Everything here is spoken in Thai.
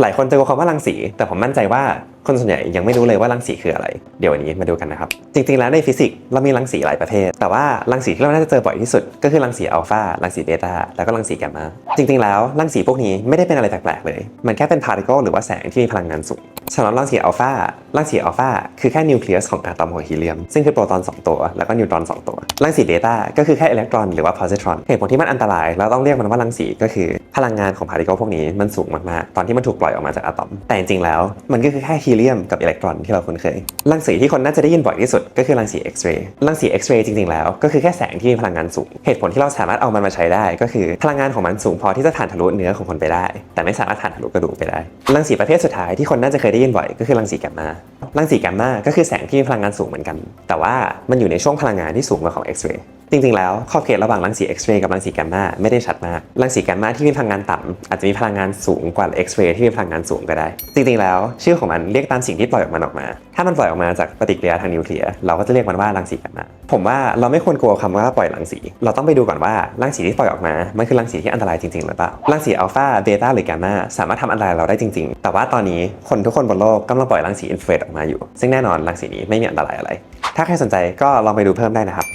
หลายคนจะกลัวคำว่ารังสี แต่ผมมั่นใจว่าคนส่วนใหญ่ยังไม่รู้เลยว่ารังสีคืออะไร เดี๋ยววันนี้มาดูกันนะครับ จริงๆ แล้วในฟิสิกส์เรามีรังสีหลายประเภท แต่ว่ารังสีที่เราน่าจะเจอบ่อยที่สุด ก็คือรังสีอัลฟารังสีเบต้าแล้วก็รังสีแกมมาจริงๆ แล้วรังสีพวกนี้ไม่ได้เป็นอะไรแปลกๆเลย มันแค่เป็นพาร์ติเคิลหรือว่าแสงที่มีพลังงานสูง สำหรับรังสีอัลฟารังสีอัลฟาคือแค่นิวเคลียสของอะตอมของฮีเลียม ซึ่งคือโปรตอน 2 ตัว แล้วก็นิวตรอน 2 ตัว รังสีเบต้าก็คือแค่อิเล็กตรอนหรือว่าโพซิตรอน เหตุผลที่มันอันตราย แล้วต้องเรียกมันว่ารังสีก็คือ พลังงานของพาร์ติเคิลพวกนี้มันสูงมากๆ ตอนที่มันถูกปล่อยออกมาจากอะตอม แต่จริงๆแล้ว มันก็คือแค่ฮีเลียมกับอิเล็กตรอนที่เราคุ้นเคย รังสีที่คนน่าจะได้ยินบ่อยที่สุดก็คือรังสีเอ็กซเรย์ รังสีเอ็กซเรย์จริงๆแล้วก็คือแค่แสงที่มีพลังงานสูง เหตุผลที่เราสามารถเอามันมาใช้ได้ ก็คือพลังงานของมันสูงพอที่จะผ่านทะลุเนื้อของคนไปได้ แต่ไม่สามารถผ่านทะลุกระดูกไปได้ รังสีประเภทสุดท้ายที่คนน่าจะเคยได้ยินบ่อยก็คือรังสีแกมมารังสีแกมมาก็คือแสงที่มีพลังงานสูงเหมือนกัน แต่ว่ามันอยู่ในช่วงพลังงานที่สูงกว่าของเอ็กซเรย์ จริงๆ แล้วขอบเขตระหว่างรังสีเอ็กซเรย์กับรังสีแกมมาไม่ได้ชัดมากรังสีแกมมาที่มีพลังงานต่ำอาจจะมีพลังงานสูงกว่าเอ็กซเรย์ที่มีพลังงานสูงก็ได้ จริงๆ แล้ว ชื่อของมันเรียกตามสิ่งที่ปล่อยออกมาออกมา ถ้ามันปล่อยออกมาจากปฏิกิริยาทางนิวเคลียร์เราก็จะเรียกมันว่ารังสีแกมมาผมว่าเราไม่ควรกลัวคำว่าปล่อยรังสี เราต้องไปดูก่อนว่ารังสีที่ปล่อยออกมามันคือรังสีที่อันตรายจริงๆหรือเปล่ารังสีอัลฟาเบต้าหรือแกมมาสามารถทำอันตรายเราได้จริง ๆ แต่ว่าตอนนี้คนทุกคนบนโลกกำลังปล่อยรังสีอินฟราเรดออกมาอยู่ ซึ่งแน่นอนรังสีนี้ไม่มีอันตรายอะไร ถ้าใครสนใจก็ลองไปดูเพิ่มได้นะครับ